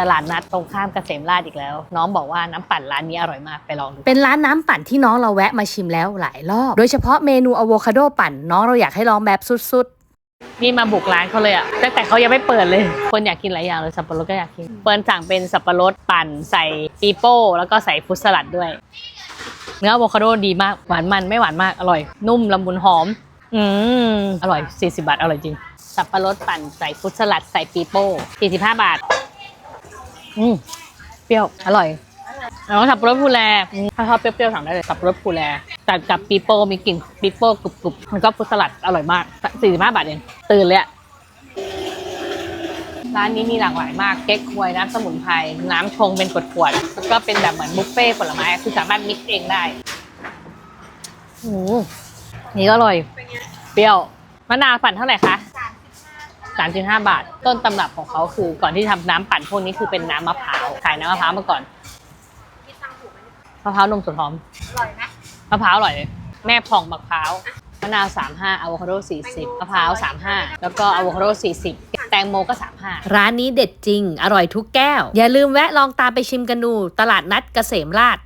ตลาดนัดตรงข้ามเกษมราชอีกแล้ว น้องบอกว่าน้ำปั่นร้านนี้อร่อยมากไปลองดู เป็นร้านน้ำปั่นที่น้องเราแวะมาชิมแล้วหลายรอบ โดยเฉพาะเมนูอะโวคาโดปั่น น้องเราอยากให้ลองแบบสุดนี่มาบุกร้านเขาเลยอะตั้งแต่เขายังไม่เปิดเลย คนอยากกินหลายอย่างเลยสับปะรดก็อยากกินเปิ้ลสั่งเป็นสับปะรดปั่นใส่ปีโป้แล้วก็ใส่ฟรุตสลัดด้วย เนื้ออะโวคาโดดีมากหวานมันไม่หวานมากอร่อย นุ่มละมุนหอม อืมอร่อย 40 บาทอร่อยจริง สับปะรดปั่นใส่ฟรุตสลัดใส่ปีโป้45 บาท อืมเปรี้ยว อร่อย แล้วก็สับปะรดภูแลอืมถ้าชอบเปรี้ยวๆสั่งได้เลยสับปะรดภูแลแต่กับปีโป้มีกลิ่นปีโป้กรุบๆมันก็ฟรุตสลัดอร่อยมาก45บาทเองตื่นเลยอะร้านนี้มีหลากหลายมากเก๊กควยน้ำสมุนไพรน้ำชงเป็นขวดๆแล้วก็เป็นแบบเหมือนบุฟเฟ่ต์ผลไม้คือสามารถมิกซ์เองได้โอ้โหนี่ก็อร่อย เปรี้ยวมะนาวปั่นเท่าไหร่คะ สามสิบห้าบาท ต้นตำรับของเขาคือก่อนที่ทำน้ำปั่นพวกนี้คือเป็นน้ำมะพร้าวขายน้ำมะพร้าวมาก่อนมะพร้าวนมสดหอมอร่อยไหมมะพร้าวอร่อยเลยแม่ผ่องมะพร้าวมะนาว 35อะโวคาโด 40 มะพร้าว 35 แล้วก็อะโวคาโด 40 แตงโมก็ 35ๆร้านนี้เด็ดจริง อร่อยทุกแก้ว อย่าลืมแวะลองตามไปชิมกันดู ตลาดนัดเกษมราช